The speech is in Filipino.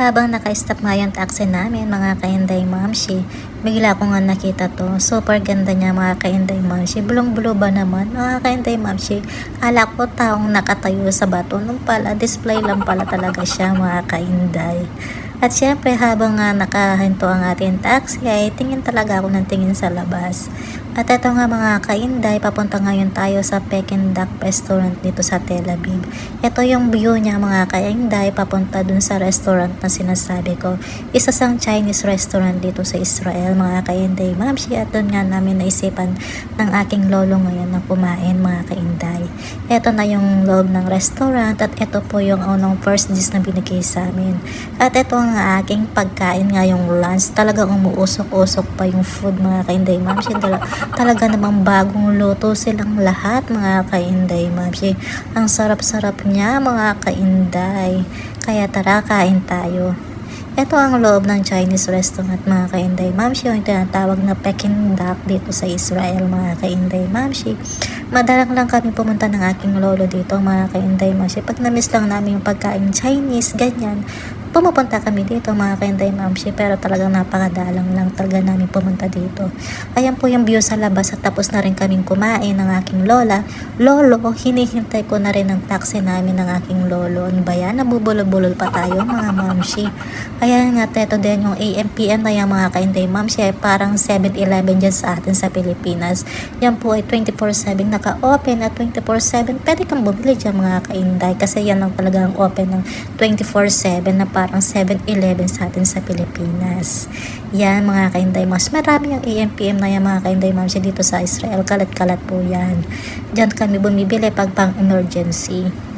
Habang naka-stop nga yung taxi namin, mga kainday mamshi, bigla ko nga nakita to. Super ganda niya mga kainday mamshi. Bulong-bulo ba naman? Mga kainday mamshi, kala ko taong nakatayo sa bato. Nung pala, display lang pala talaga siya mga kainday. At syempre habang nga nakahinto ang ating taxi ay tingin talaga ako ng tingin sa labas. At ito nga mga kainday, papunta ngayon tayo sa Peking Duck Restaurant dito sa Tel Aviv. Ito yung view niya mga kainday, papunta dun sa restaurant na sinasabi ko. Isa sang Chinese restaurant dito sa Israel mga kainday. Mamshi at doon nga namin naisipan ng aking lolo ngayon na kumain mga kainday. Ito na yung loob ng restaurant at ito po yung unang first dish na binigay sa amin. At ito ang aking pagkain nga yung lunch. Talagang umuusok-usok pa yung food mga kainday. Mamshi, Tal- talaga namang bagong luto silang lahat mga kainday. Mamshi, ang sarap-sarap niya mga kainday. Kaya tara, kain tayo. Ito ang loob ng Chinese restaurant mga kainday. Mamshi, yung tinatawag na Peking Duck dito sa Israel mga kainday. Mamshi, madalang lang kami pumunta ng aking lolo dito mga kainday. Mamshi, pag na-miss lang namin yung pagkain Chinese, ganyan, pumupunta kami dito mga kainday mamshi pero talagang napakadalang lang talaga namin pumunta dito. Ayan po yung view sa labas at tapos na rin kaming kumain ng aking lola. Lolo, hinihintay ko na rin ang taxi namin ng aking lolo. Ano ba yan? Nabubulol-bulol pa tayo mga mamshi. Ayan nga, teto din yung AMPM na yung mga kainday mamshi ay parang 7-Eleven dyan sa atin sa Pilipinas. Yan po ay 24-7 naka-open at 24-7 pwede kang bumili dyan mga kainday kasi yan lang talaga ang open ng 24-7 na parang 7-Eleven sa atin sa Pilipinas. Yan mga kainday mas marami ang AMPM na yan mga kainday mamsi dito sa Israel. Kalat-kalat po yan. Diyan kami bumibili pag pang emergency.